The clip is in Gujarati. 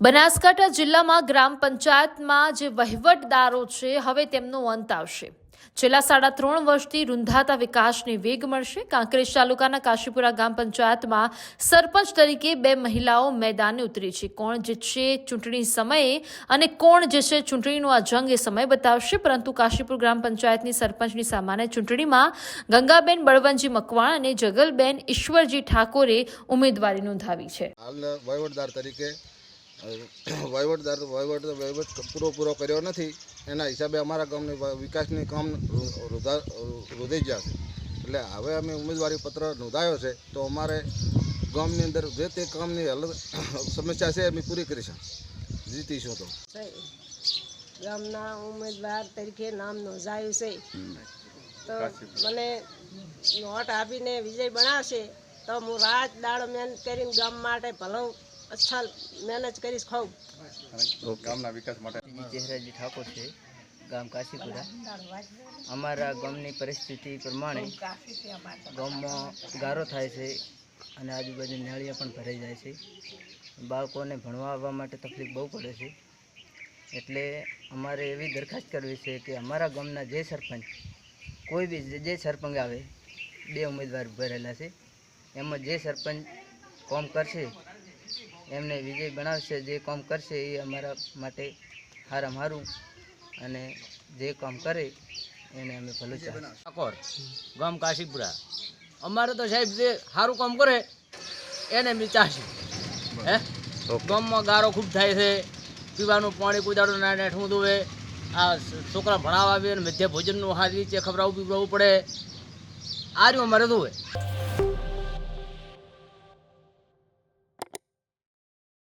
બનાસકાંઠા જિલ્લામાં ગ્રામ પંચાયતમાં જે વહીવટદારો છે, હવે તેમનો અંત આવશે. છેલ્લા સાડા ત્રણ વર્ષથી રૂંધાતા વિકાસને વેગ મળશે. કાંકરેજ તાલુકાના કાશીપુરા ગ્રામ પંચાયતમાં સરપંચ તરીકે બે મહિલાઓ મેદાને ઉતરી છે. કોણ જીતશે ચૂંટણી સમયે અને કોણ જે છે ચૂંટણીનો આ જંગ એ સમય બતાવશે. પરંતુ કાશીપુર ગ્રામ પંચાયતની સરપંચની સામાન્ય ચૂંટણીમાં ગંગાબેન બળવંતજી મકવાણ અને જગલબેન ઈશ્વરજી ઠાકોરે ઉમેદવારી નોંધાવી છે. વહીવટદાર વહીવટ વહીવટ પૂરો પૂરો કર્યો નથી. એના હિસાબે અમારા ગામની વિકાસની કામ રુ- રૂધા ગયા છે. એટલે હવે અમે ઉમેદવારી પત્ર નોંધાયો છે તો અમારે ગામની અંદર જે તે કામની હલ સમસ્યા છે અમે પૂરી કરીશું. જીતીશું તો. ગામના ઉમેદવાર તરીકે નામ નોંધાયું છે. તો મને નોટ આપીને વિજય બનાવશે તો હું રાત દાડો મહેનત કરીને ગામ માટે ભલો અચ્છા મહેનત કરીશ ખૂબ જી ચહેરાજી ઠાકોર છે ગામ કાશીપુરા. અમારા ગામની પરિસ્થિતિ પ્રમાણે ગામમાં ગારો થાય છે અને આજુબાજુ નાળિયા પણ ભરાઈ જાય છે. બાળકોને ભણવા આવવા માટે તકલીફ બહુ પડે છે. એટલે અમારે એવી દરખાસ્ત કરવી છે કે અમારા ગામના જે સરપંચ કોઈ બી જે- જે સરપંચ આવે બે ઉમેદવાર ઊભા છે. એમાં જે સરપંચ કોમ કરશે એમને વિજય બનાવશે જે કામ કરશે એ અમારા માટે સારામાં સારું અને જે કામ કરે એને અમે ભલું ઠાકોર ગામ કાશીપુરા. અમારે તો સાહેબ જે સારું કામ કરે એને અમે ચાહશું હે? ગામમાં ગારો ખૂબ થાય છે પીવાનું પાણી કુદાડું ના નેઠું ધોવે. આ છોકરા ભણાવવા આવે અને મધ્ય ભોજનનું હાથ રીતે ખવડાવવું પીવડાવવું પડે. આ રહ્યું અમારે ધોવે.